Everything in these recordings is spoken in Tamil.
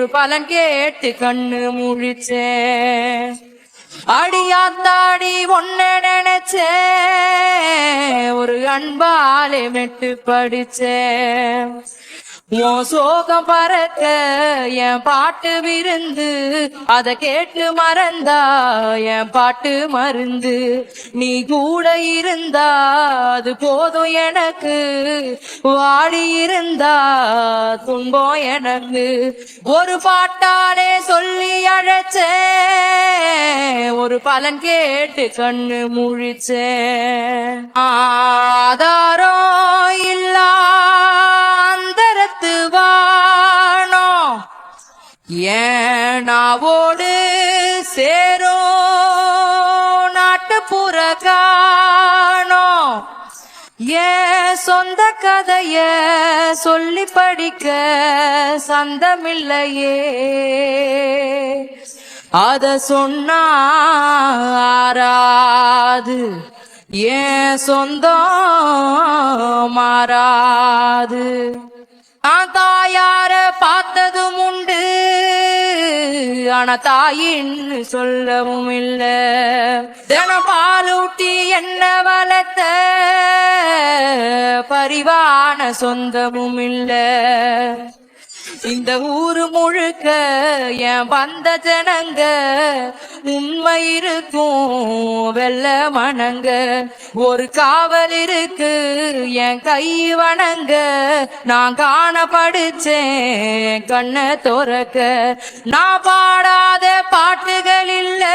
ஒரு பலன் கேட்டு கண்ணு முழிச்சேன் அடியாத்தாடி ஒன்ன நினைச்சேன் ஒரு அன்பாலே மெட்டு படிச்சேன் உன் சோகம் பறக்க என் பாட்டு விருந்து அத கேட்டு மறந்தா என் பாட்டு மருந்து. நீ கூட இருந்தா அது போதும் எனக்கு வாடி இருந்தா துன்பம் எனக்கு. ஒரு பாட்டாலே சொல்லி அழைச்சேன் ஒரு பலன் கேட்டு கண்ணு முழிச்சேன். ஆதாரம் ஏனாவோடு சேரோ நாட்டுப்புற காணோ ஏன் சொந்த கதைய சொல்லி படிக்க சந்தமில்லையே. அத சொன்னாராது ஏன் சொந்தம் மாறாது. நான் தாயார பார்த்ததும் ஆனா தாயின்னு சொல்லவும் இல்ல. தினம் பாலூட்டி என்ன வளர்த்த? பரிவான சொந்தமும் இல்லை. இந்த ஊரு முழுக்க என் வந்த ஜனங்க? உண்மை இருக்கும் வெள்ள மணங்க ஒரு காவல் இருக்கு என் கை வணங்க. நான் காண படிச்சேன் கண்ணை துறக்க. நான் பாடாத பாட்டுகள் இல்ல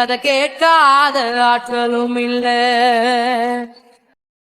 அதை கேட்காத ஆட்களும் இல்லை.